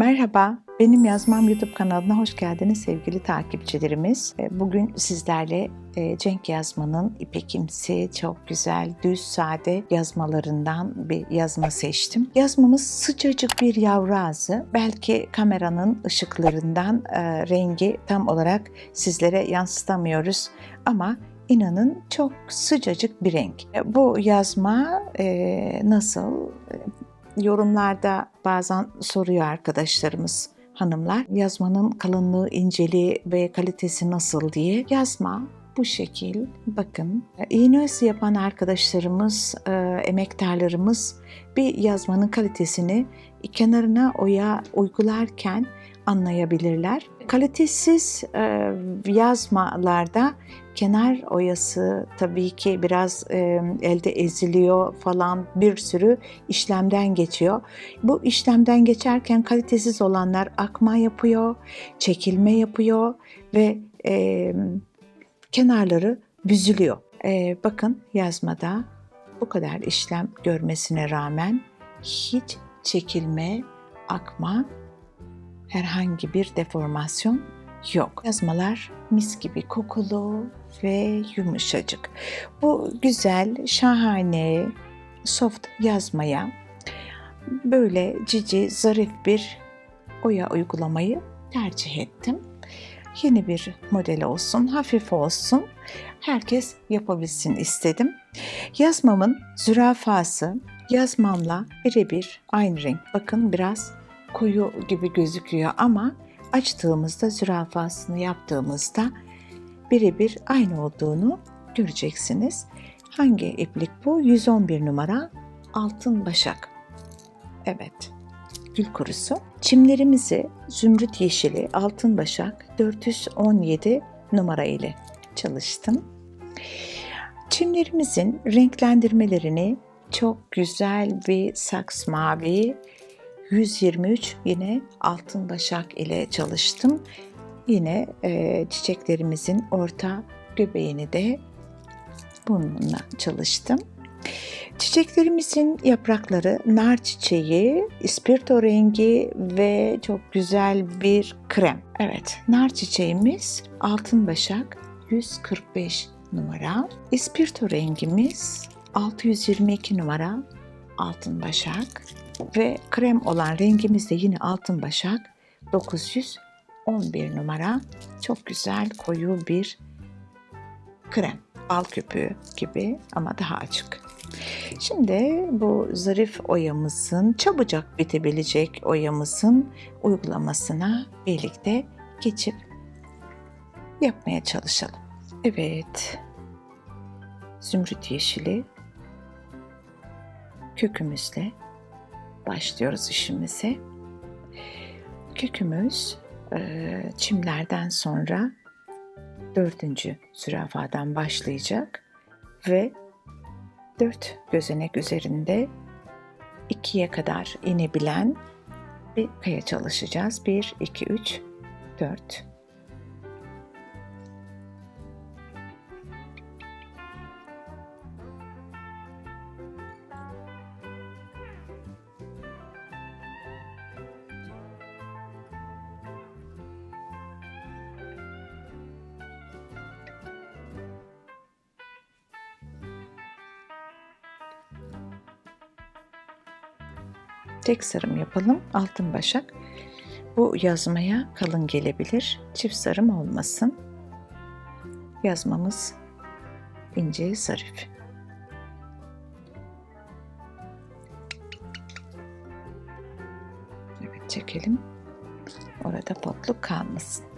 Merhaba, benim Yazmam YouTube kanalına hoş geldiniz sevgili takipçilerimiz. E, Bugün sizlerle e, Cenk Yazman'ın İpekimsi, çok güzel, düz, sade yazmalarından bir yazma seçtim. Yazmamız sıcacık bir yavru ağzı. Belki kameranın ışıklarından e, rengi tam olarak sizlere yansıtamıyoruz ama inanın çok sıcacık bir renk. E, Bu yazma nasıl? Yorumlarda bazen soruyor arkadaşlarımız hanımlar yazmanın kalınlığı, inceliği ve kalitesi nasıl diye. Yazma bu şekil bakın iğne yapan arkadaşlarımız, e, emektarlarımız bir yazmanın kalitesini kenarına oya uygularken anlayabilirler. Kalitesiz e, yazmalarda kenar oyası tabii ki biraz e, elde eziliyor falan bir sürü işlemden geçiyor. Bu işlemden geçerken kalitesiz olanlar akma yapıyor, çekilme yapıyor ve e, kenarları büzülüyor. E, bakın yazmada bu kadar işlem görmesine rağmen hiç çekilme, akma, herhangi bir deformasyon yok. Yazmalar mis gibi kokulu ve yumuşacık. Bu güzel, şahane, soft yazmaya böyle cici, zarif bir oya uygulamayı tercih ettim. Yeni bir model olsun, hafif olsun, herkes yapabilsin istedim. Yazmamın zürafası yazmamla birebir aynı renk. Bakın biraz koyu gibi gözüküyor ama açtığımızda zürafasını yaptığımızda birebir aynı olduğunu göreceksiniz. Hangi iplik bu? 111 numara altın başak. Evet. Gül kurusu. Çimlerimizi zümrüt yeşili altın başak 417 numara ile çalıştım. Çimlerimizin renklendirmelerini çok güzel bir saks mavi 123 yine altın başak ile çalıştım. Yine e, çiçeklerimizin orta göbeğini de bununla çalıştım. Çiçeklerimizin yaprakları nar çiçeği, ispirto rengi ve çok güzel bir krem. Evet, nar çiçeğimiz altın başak 145 numara. İspirto rengimiz 622 numara altın başak ve krem olan rengimiz de yine altın başak 911 numara. Çok güzel koyu bir krem. Bal köpüğü gibi ama daha açık. Şimdi bu zarif oyamızın, çabucak bitebilecek oyamızın uygulamasına birlikte geçip yapmaya çalışalım. Evet, zümrüt yeşili kökümüzle başlıyoruz işimize. Kökümüz e, çimlerden sonra dördüncü zürafadan başlayacak ve dört gözenek üzerinde ikiye kadar inebilen bir kaya çalışacağız. Bir, iki, üç, dört. Tek sarım yapalım. Altın başak. Bu yazmaya kalın gelebilir. Çift sarım olmasın. Yazmamız ince zarif. Evet çekelim. Orada potluk kalmasın.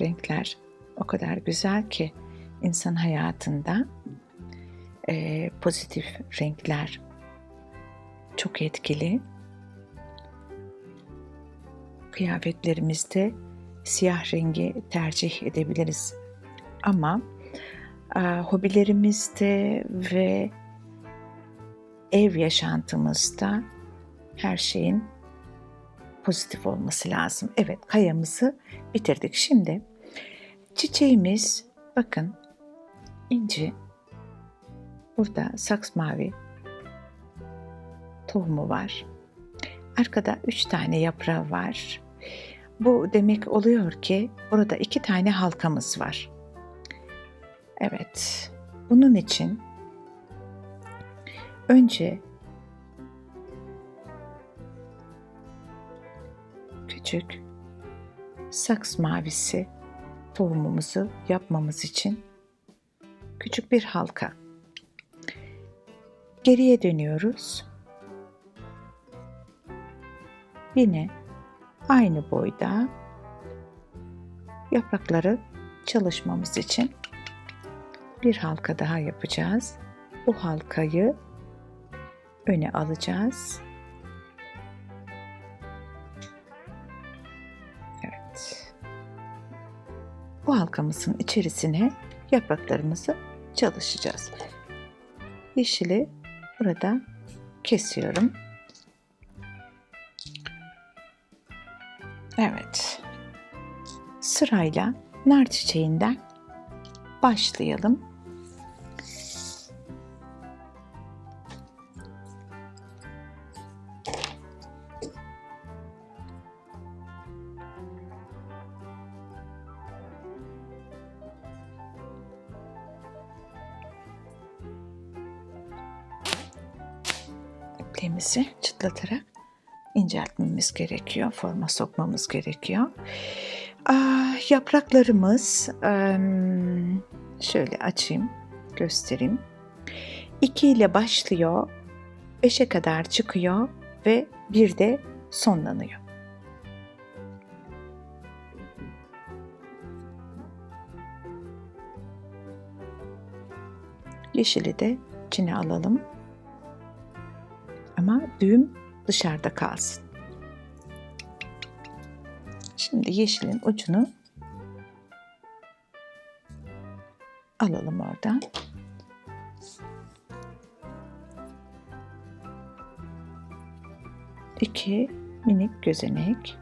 Renkler o kadar güzel ki insan hayatında e, pozitif renkler çok etkili. Kıyafetlerimizde siyah rengi tercih edebiliriz. Ama e, hobilerimizde ve ev yaşantımızda her şeyin pozitif olması lazım. Evet, kayamızı bitirdik. Şimdi çiçeğimiz bakın inci burada saks mavi tohumu var. Arkada üç tane yaprağı var. Bu demek oluyor ki burada iki tane halkamız var. Evet, bunun için önce küçük saks mavisi tohumumuzu yapmamız için küçük bir halka. Geriye dönüyoruz. Yine aynı boyda yaprakları çalışmamız için bir halka daha yapacağız. Bu halkayı öne alacağız. Bu halkamızın içerisine yapraklarımızı çalışacağız. Yeşili burada kesiyorum. Evet. Sırayla nar çiçeğinden başlayalım. Çıtlatarak inceltmemiz gerekiyor. Forma sokmamız gerekiyor. Yapraklarımız şöyle açayım, göstereyim. 2 ile başlıyor, 5'e kadar çıkıyor ve bir de sonlanıyor. Yeşili de içine alalım. Ama düğüm dışarıda kalsın. Şimdi yeşilin ucunu alalım oradan. İki minik gözenek.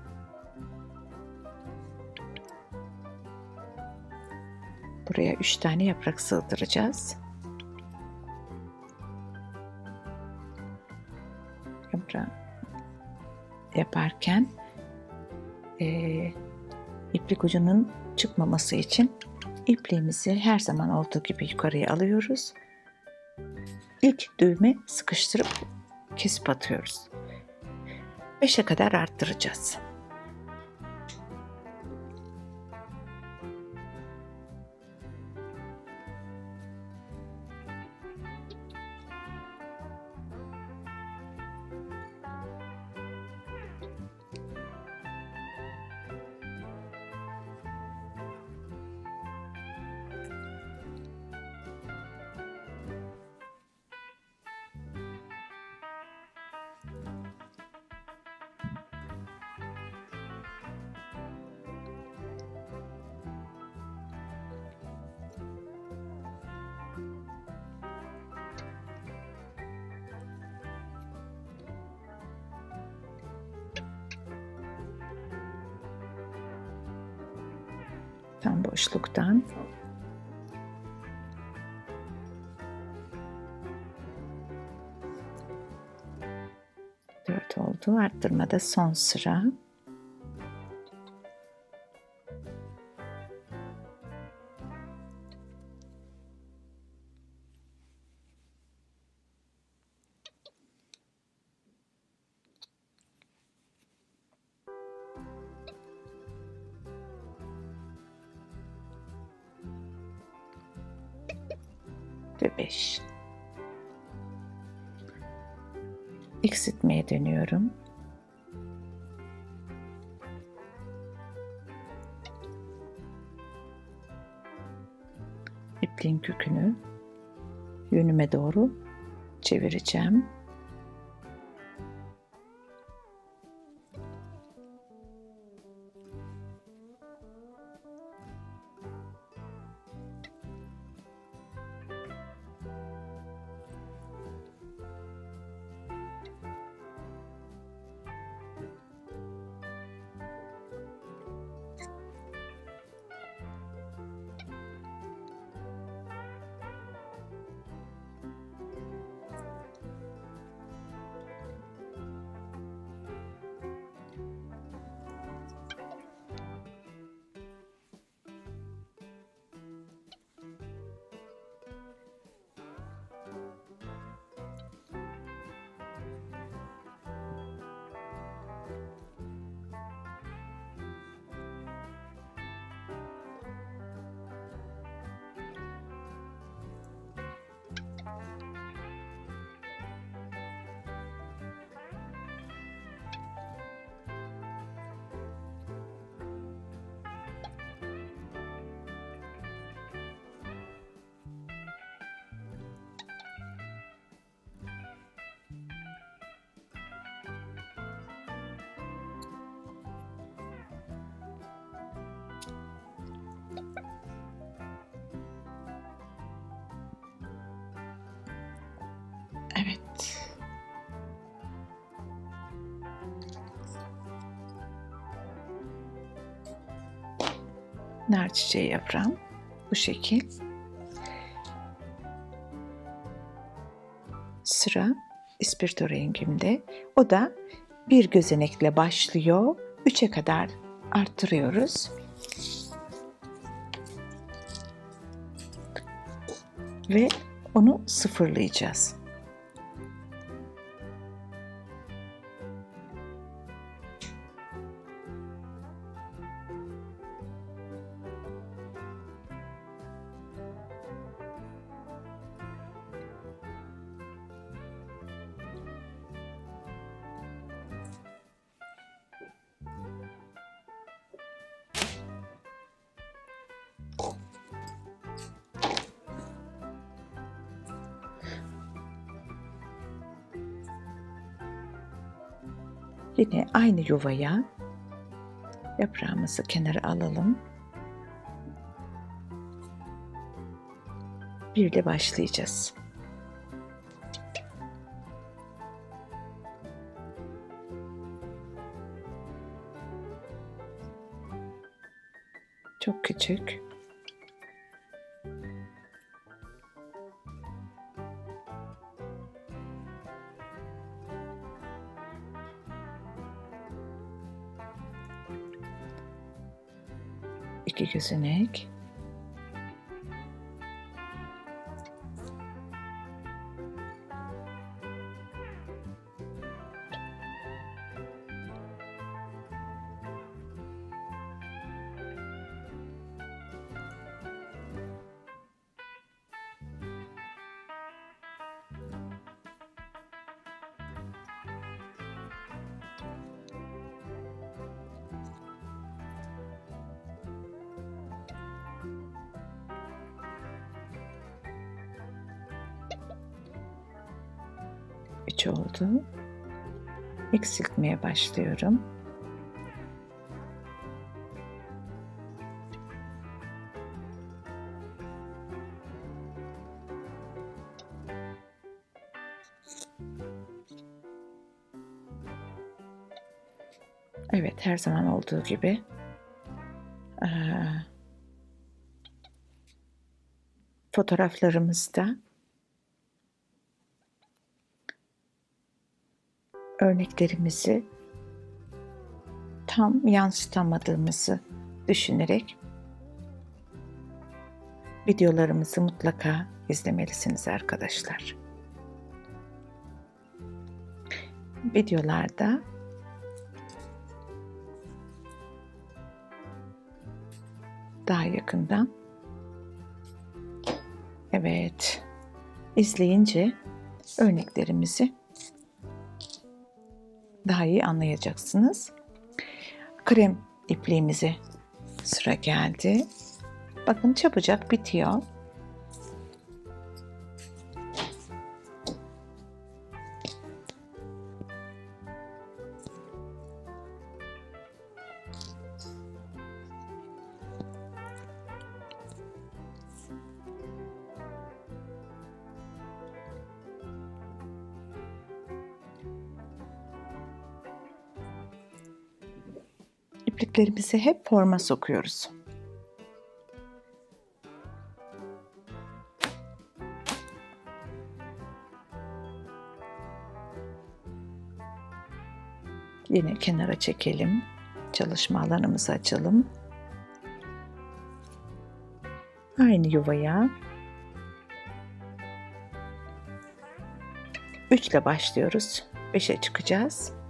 Buraya üç tane yaprak sığdıracağız. Yaprağı yaparken e, iplik ucunun çıkmaması için ipliğimizi her zaman olduğu gibi yukarıya alıyoruz. İlk düğme sıkıştırıp kesip atıyoruz. 5'e kadar arttıracağız. Tam boşluktan dört oldu. Arttırmada son sıra. Ve 5. Eksiltmeye dönüyorum. İpliğin kökünü yönüme doğru çevireceğim. Nar çiçeği yaprağım bu şekil. Sıra ispirto rengimde. O da bir gözenekle başlıyor. Üçe kadar arttırıyoruz. Ve onu sıfırlayacağız. Yine aynı yuvaya yaprağımızı kenara alalım. Bir ile başlayacağız. Çok küçük. İki gözenek. Eksiltmeye başlıyorum. Evet, her zaman olduğu gibi fotoğraflarımızda örneklerimizi tam yansıtamadığımızı düşünerek videolarımızı mutlaka izlemelisiniz arkadaşlar. Videolarda daha yakından evet izleyince örneklerimizi daha iyi anlayacaksınız. Krem ipliğimize sıra geldi. Bakın çabucak bitiyor. İpliklerimizi hep forma sokuyoruz. Yine kenara çekelim. Çalışma alanımızı açalım. Aynı yuvaya 3 ile başlıyoruz. 5'e çıkacağız.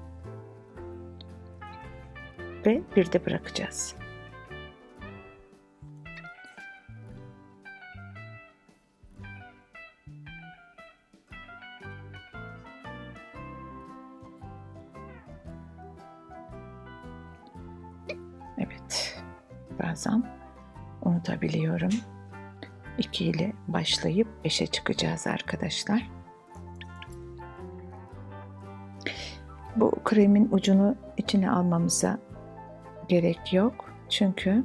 Ve bir de bırakacağız. Evet. Bazen unutabiliyorum. 2 ile başlayıp 5'e çıkacağız arkadaşlar. Bu kremin ucunu içine almamıza gerek yok. Çünkü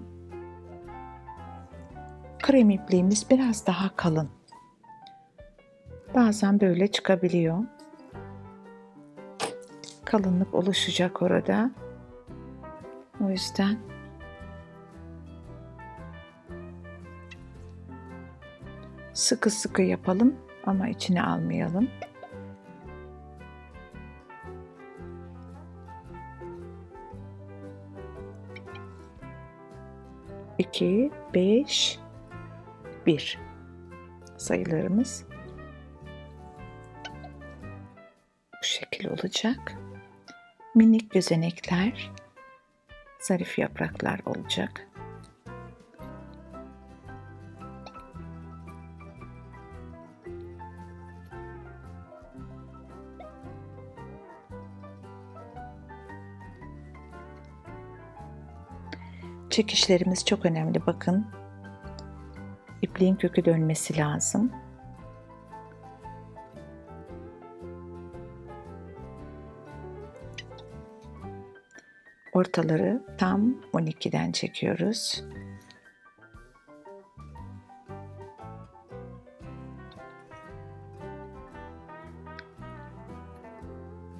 krem ipliğimiz biraz daha kalın. Bazen böyle çıkabiliyor. Kalınlık oluşacak orada. O yüzden sıkı sıkı yapalım ama içine almayalım. İki, beş, bir sayılarımız bu şekil olacak. Minik gözenekler, zarif yapraklar olacak. Çekişlerimiz çok önemli bakın. İpliğin kökü dönmesi lazım. Ortaları tam 12'den çekiyoruz.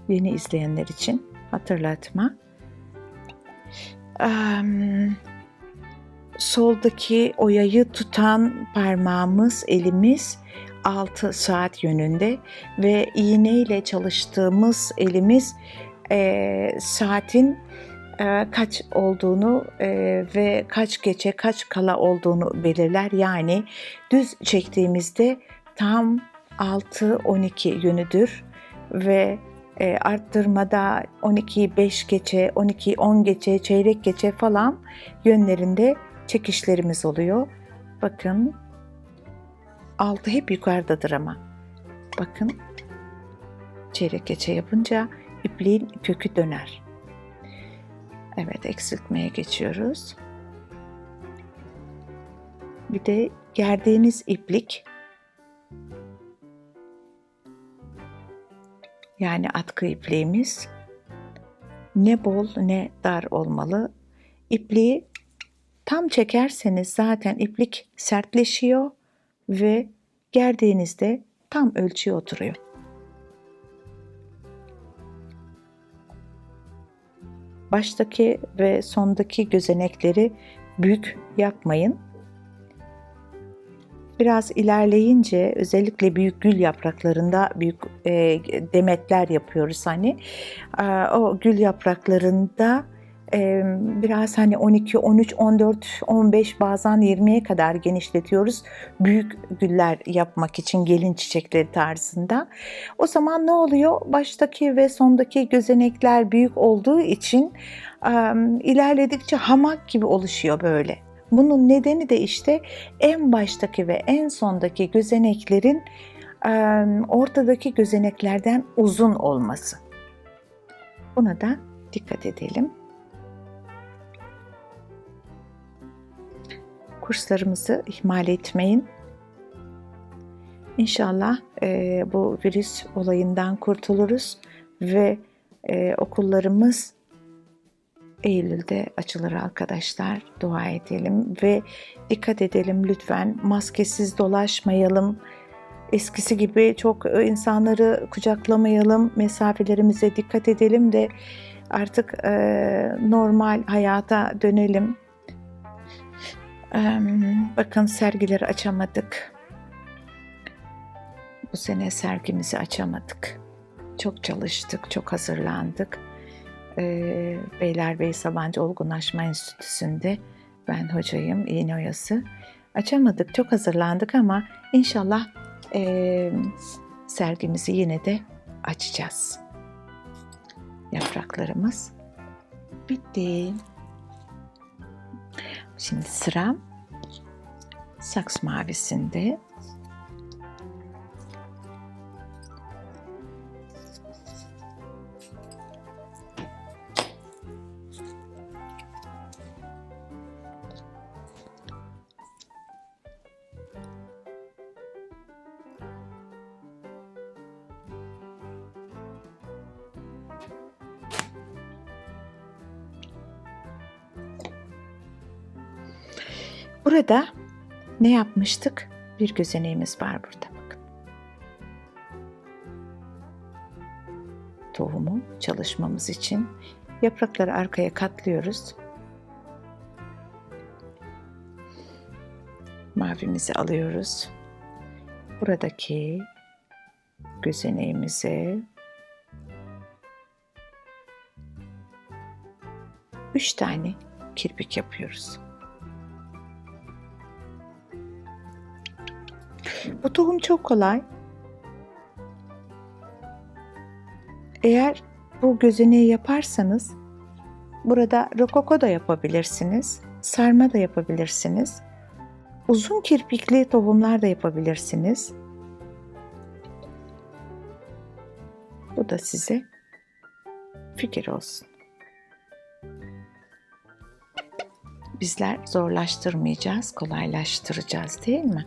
Yeni izleyenler için hatırlatma. Soldaki oyayı tutan parmağımız, elimiz 6 saat yönünde ve iğne ile çalıştığımız elimiz e, saatin e, kaç olduğunu e, ve kaç geçe kaç kala olduğunu belirler. Yani düz çektiğimizde tam 6-12 yönüdür ve e, arttırmada 12 5 geçe, 12 10 geçe, çeyrek geçe falan yönlerinde çekişlerimiz oluyor. Bakın altı hep yukarıdadır ama. Bakın çeyrek geçe yapınca ipliğin kökü döner. Evet eksiltmeye geçiyoruz. Bir de gerdiğiniz iplik yani atkı ipliğimiz ne bol ne dar olmalı. İpliği tam çekerseniz zaten iplik sertleşiyor ve gerdiğinizde tam ölçüye oturuyor. Baştaki ve sondaki gözenekleri büyük yapmayın. Biraz ilerleyince özellikle büyük gül yapraklarında büyük e, demetler yapıyoruz hani. E, o gül yapraklarında e, biraz hani 12, 13, 14, 15 bazen 20'ye kadar genişletiyoruz. Büyük güller yapmak için gelin çiçekleri tarzında. O zaman ne oluyor? Baştaki ve sondaki gözenekler büyük olduğu için e, ilerledikçe hamak gibi oluşuyor böyle. Bunun nedeni de işte en baştaki ve en sondaki gözeneklerin ortadaki gözeneklerden uzun olması. Buna da dikkat edelim. Kurslarımızı ihmal etmeyin. İnşallah e, bu virüs olayından kurtuluruz ve e, okullarımız Eylül'de açılır arkadaşlar. Dua edelim ve dikkat edelim lütfen. Maskesiz dolaşmayalım. Eskisi gibi çok insanları kucaklamayalım. Mesafelerimize dikkat edelim de artık e, normal hayata dönelim. E, bakın sergileri açamadık. Bu sene sergimizi açamadık. Çok çalıştık, çok hazırlandık e, Beylerbeyi Sabancı Olgunlaşma Enstitüsü'nde ben hocayım, iğne oyası. Açamadık, çok hazırlandık ama inşallah e, sergimizi yine de açacağız. Yapraklarımız bitti. Şimdi sıra saks mavisinde. Burada ne yapmıştık? Bir gözeneğimiz var burada bakın. Tohumu çalışmamız için yaprakları arkaya katlıyoruz. Mavimizi alıyoruz. buradaki gözeneğimize üç tane kirpik yapıyoruz. Bu tohum çok kolay. Eğer bu gözeneği yaparsanız burada rokoko da yapabilirsiniz, sarma da yapabilirsiniz. Uzun kirpikli tohumlar da yapabilirsiniz. Bu da size fikir olsun. Bizler zorlaştırmayacağız, kolaylaştıracağız değil mi?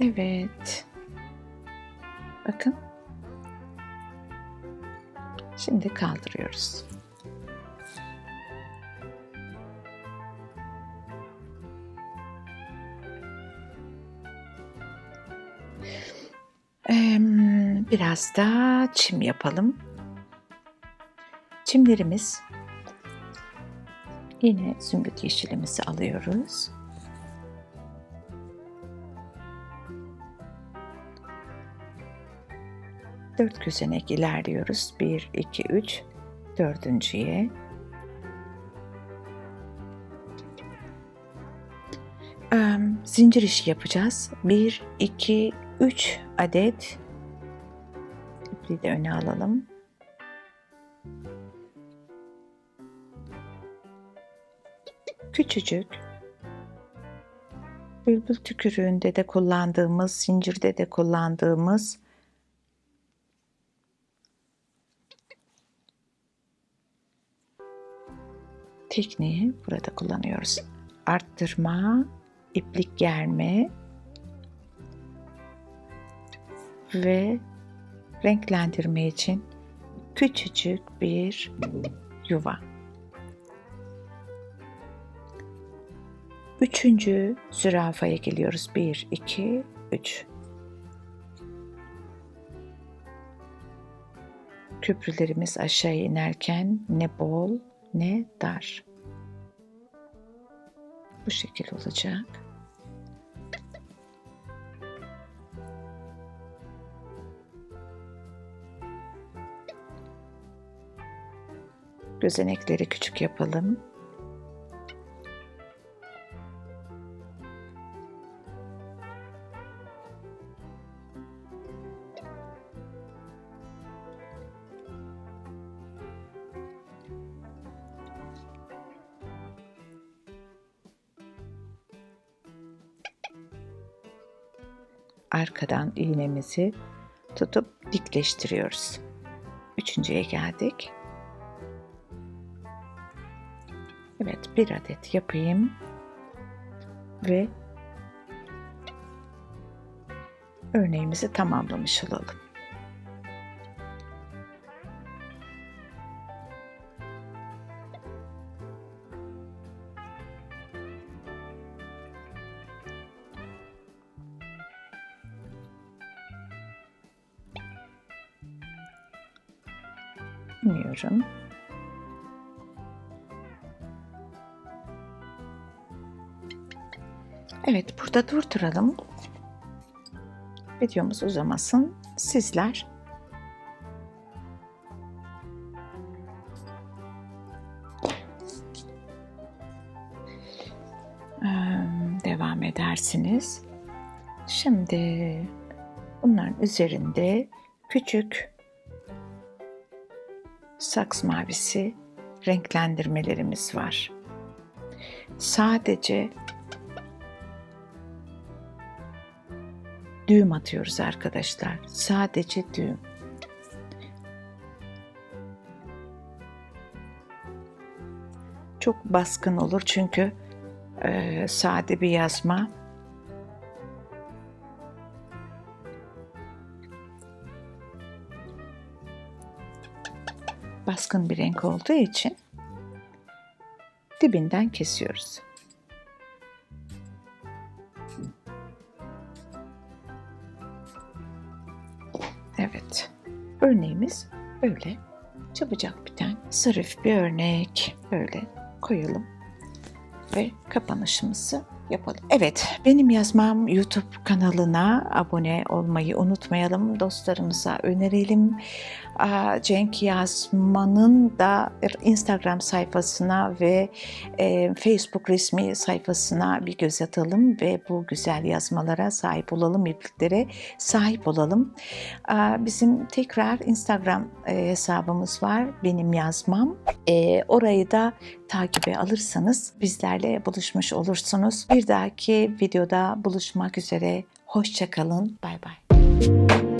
Evet. Bakın. Şimdi kaldırıyoruz. Biraz da çim yapalım. Çimlerimiz yine zümrüt yeşilimizi alıyoruz. Dört gözenek ilerliyoruz. Bir, iki, üç. Dördüncüye. Em, zincir işi yapacağız. Bir, iki, üç adet. İpliği de öne alalım. Küçücük. Bülbül tükürüğünde de kullandığımız, zincirde de kullandığımız tekniği burada kullanıyoruz. Arttırma, iplik germe ve renklendirme için küçücük bir yuva. Üçüncü zürafaya geliyoruz. Bir, iki, üç. Köprülerimiz aşağı inerken ne bol ne dar. Bu şekil olacak. Gözenekleri küçük yapalım. İğnemizi tutup dikleştiriyoruz. Üçüncüye geldik. Evet bir adet yapayım ve örneğimizi tamamlamış olalım. Burada durduralım. Videomuz uzamasın. Sizler devam edersiniz. Şimdi bunların üzerinde küçük saks mavisi renklendirmelerimiz var. Sadece düğüm atıyoruz arkadaşlar. Sadece düğüm. Çok baskın olur çünkü e, sade bir yazma baskın bir renk olduğu için dibinden kesiyoruz. Örneğimiz böyle çabucak biten zarif bir örnek. Böyle koyalım ve kapanışımızı yapalım. Evet, benim yazmam YouTube kanalına abone olmayı unutmayalım. Dostlarımıza önerelim. Cenk Yazman'ın da Instagram sayfasına ve e, Facebook resmi sayfasına bir göz atalım ve bu güzel yazmalara sahip olalım, ipliklere sahip olalım. Bizim tekrar Instagram e, hesabımız var, benim yazmam. E, orayı da takibe alırsanız bizlerle buluşmuş olursunuz. Bir dahaki videoda buluşmak üzere. Hoşçakalın. Bay bay.